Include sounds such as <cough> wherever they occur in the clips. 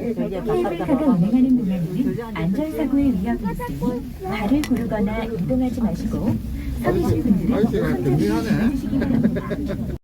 케이블카가 운행하는 동안에는 안전사고의 위험이 있으니 발을 구르거나 이동하지 마시고 서 계신 분들은 아이씨가 손잡이 경미하네. 주시기 바랍니다.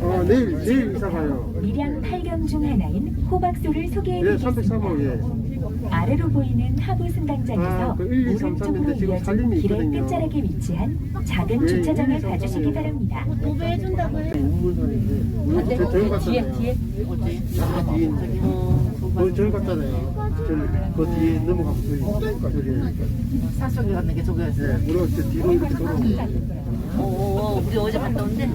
어, 내일, 내일 이사 가요. 밀양 8경 중 하나인 호박소를 네, 소개해드리겠습니다. 303호, 아래로 보이는 하부 승강장에서 아, 그 1, 2, 3, 3 오른쪽으로 인데 지금 이어진 살림이 길의 있거든요. 끝자락에 위치한 작은 네, 주차장을 1, 2, 3, 가주시기 3. 바랍니다. 우물선인데, 우리 저, 저기 갔잖아요. 뒤에, 뒤에. 아, 뒤에. 그, 저기 갔잖아요. 저, 그 뒤에 넘어가면 저기, 저기. 산속에 갔는 게 저거였어. 우리 저 뒤로 이렇게 돌아오고. 오, 오, 우리 어제 갔다 온데.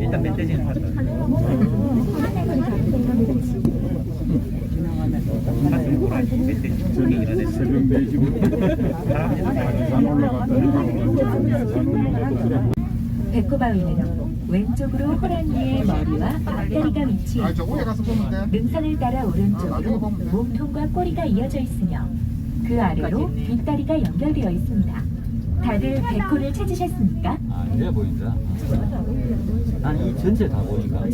일단 멧돼지는 봤다. 가슴 고라니 멧돼지 저기 이러네 새벽 4시부터 산 올라갔다니까 산 올라갔다 배꼽바위는 왼쪽으로 호랑이의 머리와 앞다리가 위치해 아, 저 올해 가서 보면 돼. 능선을 따라 오른쪽으로 몸통과 꼬리가 이어져 있으며 그 아래로 뒷다리가 연결되어 있습니다. 다들 백호를 찾으셨습니까? 아, 이래 보인다. 아니, 이 전체 다 보니까.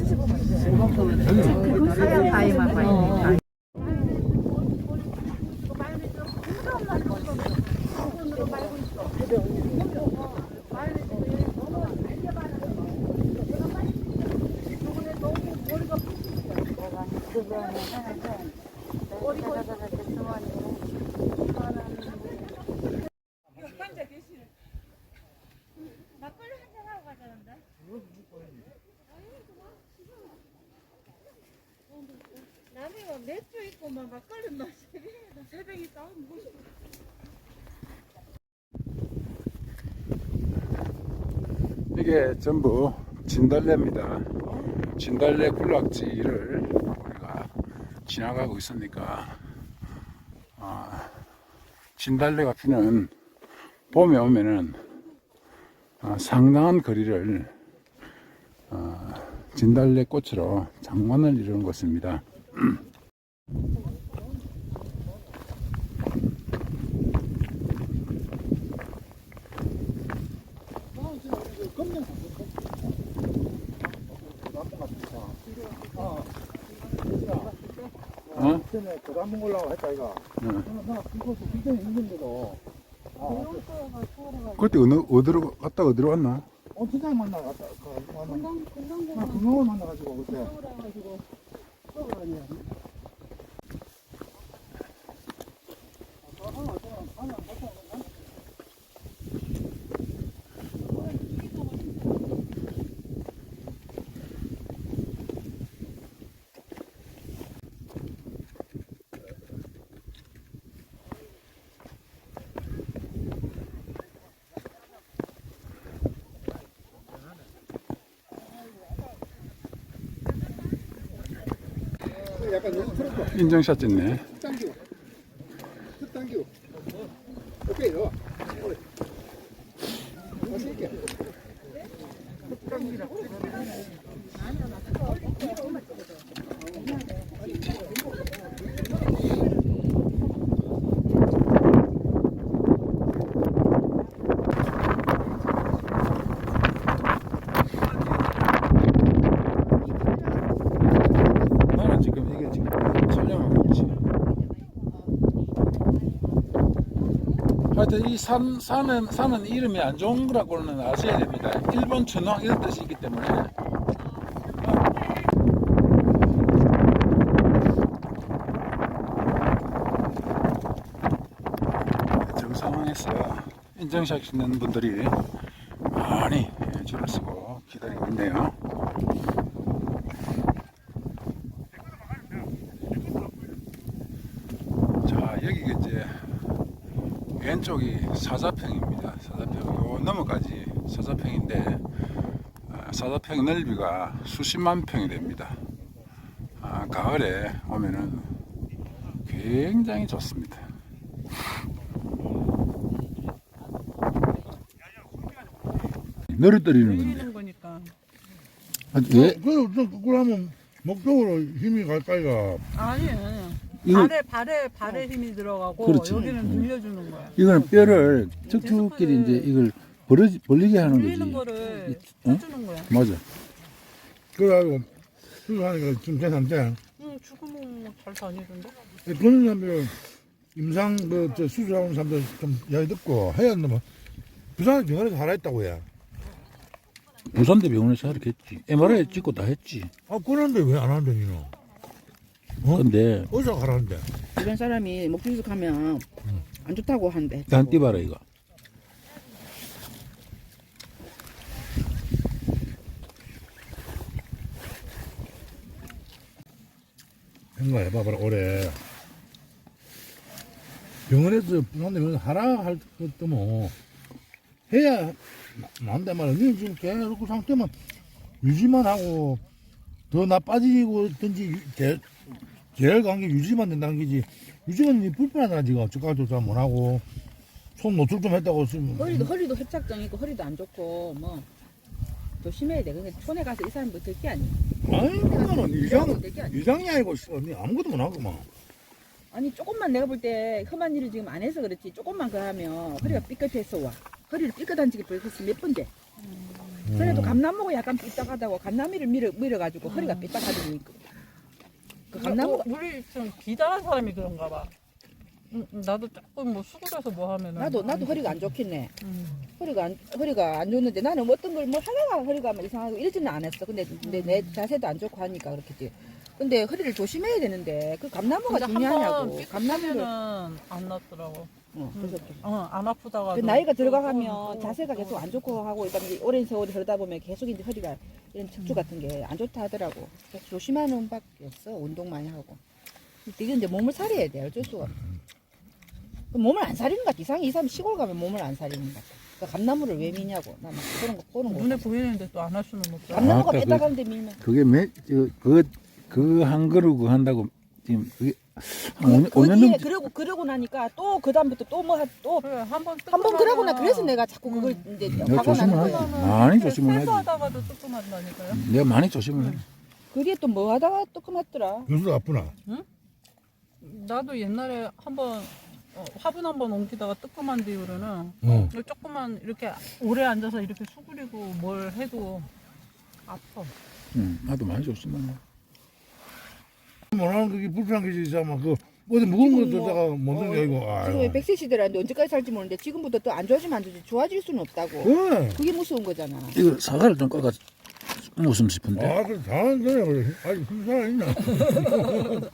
이게 전부 진달래입니다. 진달래 군락지를 지나가고 있으니까 아, 진달래가 피는 봄에 오면은 아, 상당한 거리를 아, 진달래 꽃으로 장관을 이루는 곳입니다. 어? 전에 그거 한번 올라와 했다, 이거. 응. 나 그거 굉장히 힘든데도. 아, 그때 어느, 어디로 갔다 어디로 왔나? 온천장 만나 갔다. 그, 건강, 건강, 건강을 만나가지고, 그때. 너무 트럭 인정샷 찍네. 당겨. 툭 당겨. 오케이, 요. 맛있게. 나는 지금 이게 지금 촬영하고 있지. 하여튼 이 산, 산은, 산은 이름이 안 좋은 거라고는 아셔야 됩니다. 일본 천황 이런 뜻이 있기 때문에. 정상에서 인증샷 찍는 분들이 많이 줄을 서고 기다리고 있네요. 여기가 이제 왼쪽이 사자평입니다. 사자평 요 너머까지 사자평인데 아, 사자평 넓이가 수십만 평이 됩니다. 아, 가을에 오면은 굉장히 좋습니다. 늘어뜨리는 건데. 거니까. 아, 왜? 그래도 좀 거꾸로 하면 목적으로 힘이 갈까이가. 아니, 아니. 이거, 발에, 발에, 발에 힘이 들어가고, 그렇지. 여기는 음. 늘려주는 거야. 이거는 뼈를 척추끼리 이제 이걸 벌어, 벌리게 하는 늘리는 거지. 거를 응? 해주는 거야. 맞아. 그래가지고 그거 하니까 좀 괜찮대. 응, 죽으면 뭐잘 다니던데? 그런 사람들 임상 그저 수술하는 사람들 좀 이야기 듣고 해야 한다면 부산 병원에서 하라 했다고 해. 부산대 병원에서 하렇게 했지. MRI 찍고 다 했지. 아 그런데 왜 안 하는데 니는? 어? 근데 의사가 하라는데. 주변 사람이 목주식 하면 안 좋다고 한대. 난 띠봐라 이거. 생각 해 봐봐라 올해 병원에서 부산대 병원 하라 할 것도 뭐 해야 난데 말이야. 니는 지금 계속 그 상태만 유지만 하고 더 나빠지고 든지 제, 제일 관계 유지만 된다는 게지 유지는 니 불편하다 지금 어쩌고저쩌고 못하고 손 노출 좀 했다고 쓰면 허리도 허리도 협착증 있고 허리도 안 좋고 뭐 조심해야 돼. 근데 촌에 가서 이 사람 뭐될게 아니야. 아니 그거는 아니야. 이상이 아니고 있어 니 아무것도 못 하구만 아니 조금만 내가 볼 때 험한 일을 지금 안 해서 그렇지 조금만 그 하면 허리가 삐끗해서 와. 허리를 삐끗한지기 벌써 몇 번째. 그래도 감나무가 약간 삐딱하다고 감나무를 밀어 밀어가지고 허리가 삐딱하다니까. 그 감나무가 어, 우리 좀 비단한 사람이 그런가 봐. 응, 응, 나도 조금 뭐 수그려서 뭐 하면은. 나도 나도 허리가 안 좋겠네. 음. 허리가 안 허리가 안 좋는데 나는 어떤 걸 뭐 하다가 허리가 막 이상하고 이러지는 않았어. 근데 근데 내 자세도 안 좋고 하니까 그렇겠지. 근데 허리를 조심해야 되는데 그 감나무가 근데 중요하냐고. 감나무를 삐끗하면은 안 낫더라고. 어, 그래서 어, 안 아프다가. 그 나이가 들어가면 자세가 계속 안 좋고 하고 그다음에 이제 오랜 세월이 흐르다 보면 계속 이제 허리가 이런 척추 같은 게 안 좋다 하더라고. 그래서 조심하는 밖에 없어. 운동 많이 하고. 이게 이제 몸을 사려야 돼. 어쩔 수가. 없어. 그 몸을 안 사리는 것 같아. 이상해. 이 사람 시골 가면 몸을 안 사리는 것 같아. 그 감나무를 왜 미냐고. 나는 그런 거 보는 거. 눈에 보이는데 또 안 할 수는 없다. 감나무가 아까 그- 뺐다가는데 밀면. 그게 몇그그 한 그루 그 한다고 지금 그게 한 5년, 그 5년 뒤에 넘 그러고 그러고 나니까 또 그 다음부터 또 뭐또 그래, 한번 한번 그러고 나 그래서 내가 자꾸 그걸 이제 내가 나는 조심을. 하지. 많이 조심을 하지. 세수하다가도 뜨끔한다니까요. 내가 많이 조심을 하지. 그게 또 뭐 하다가 또 그만더라. 교수가 아프나 나도 옛날에 한번 어, 화분 한번 옮기다가 뜨끔한 뒤로는 어. 조금만 이렇게 오래 앉아서 이렇게 수그리고 뭘 해도 아파. 응, 나도 많이 조심을 해. 뭐라는 그게 불편한 게 있잖아 그 어디 무거운 거 들다가 먹는 게 아니고 지금 아유 100세 시대라는데 언제까지 살지 모르는데 지금부터 또 안 좋아지면 안 좋지 좋아질 수는 없다고. 왜? 그게 무서운 거잖아. 이거 사과를 좀 깎아 먹었으면 싶은데. 아, 그 잘하는 거야. 그래. 아니, 무슨 사람 있나? <laughs>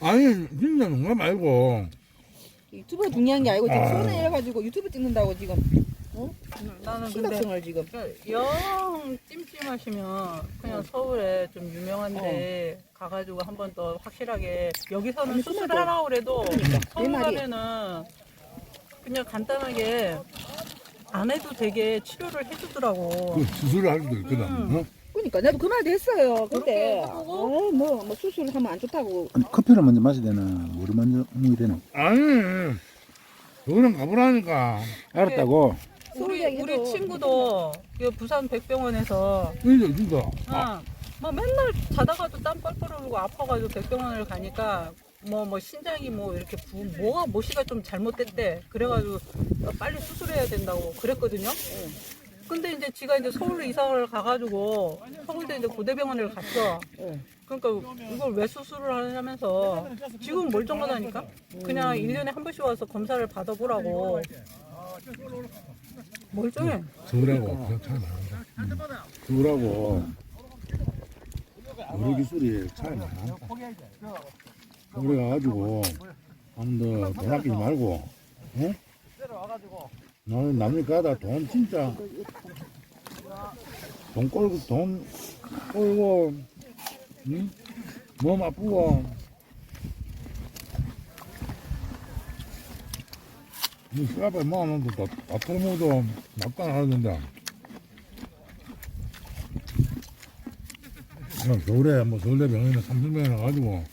아니, 진짜 농담 말고. 유튜브가 중요한 게 아니고 지금 아. 손에 이래가지고 유튜브 찍는다고 지금 나는 근데 심각성을 지금. 영 찜찜하시면 그냥 서울에 좀 유명한데 가가지고 한 번 더 확실하게 여기서는 아니, 수술을 그래도- 하라고 그래도 그러니까, 서울 내 말이. 가면은 그냥 간단하게 안 해도 되게 치료를 해주더라고. 그 수술을 할 수도 있거든. 음. 어? 그러니까 나도 그 말도 했어요. 근데 그렇게 해보고? 어, 뭐, 뭐 수술하면 안 좋다고. 아니, 커피를 먼저 마셔야 되나? 물을 먼저 먹어야 되나? 아니, 그거는 가보라니까. 알았다고. 우리 우리 친구도 이 부산 백병원에서 이거 진짜. 아, 아, 뭐 맨날 자다가도 땀 뻘뻘 흘리고 아파가지고 백병원을 가니까 뭐 뭐 신장이 뭐 이렇게 부, 뭐가 모시가 좀 잘못됐대. 그래가지고 빨리 수술해야 된다고 그랬거든요. 근데 이제 지가 이제 서울로 이사를 가가지고 서울대 이제 고대병원을 갔어. 예. 그러니까 이걸 왜 수술을 하냐면서 지금 멀쩡하다니까? 그냥 1년에 한 번씩 와서 검사를 받아보라고. 멀쩡해. 서울하고 그냥 차이 많은데. 서울하고 의료 기술이 차이. 서울에 가가지고 한번 돈 아끼지 말고, 어? 나는 남일 가다 돈 진짜 돈 꼴고 돈 꼴고 응? 몸 아프고 이 뼈에 모아놓은 다 털어먹어도 낫다 하는데. 그냥 겨울에 뭐 서울대 병원에 삼성병원 가가지고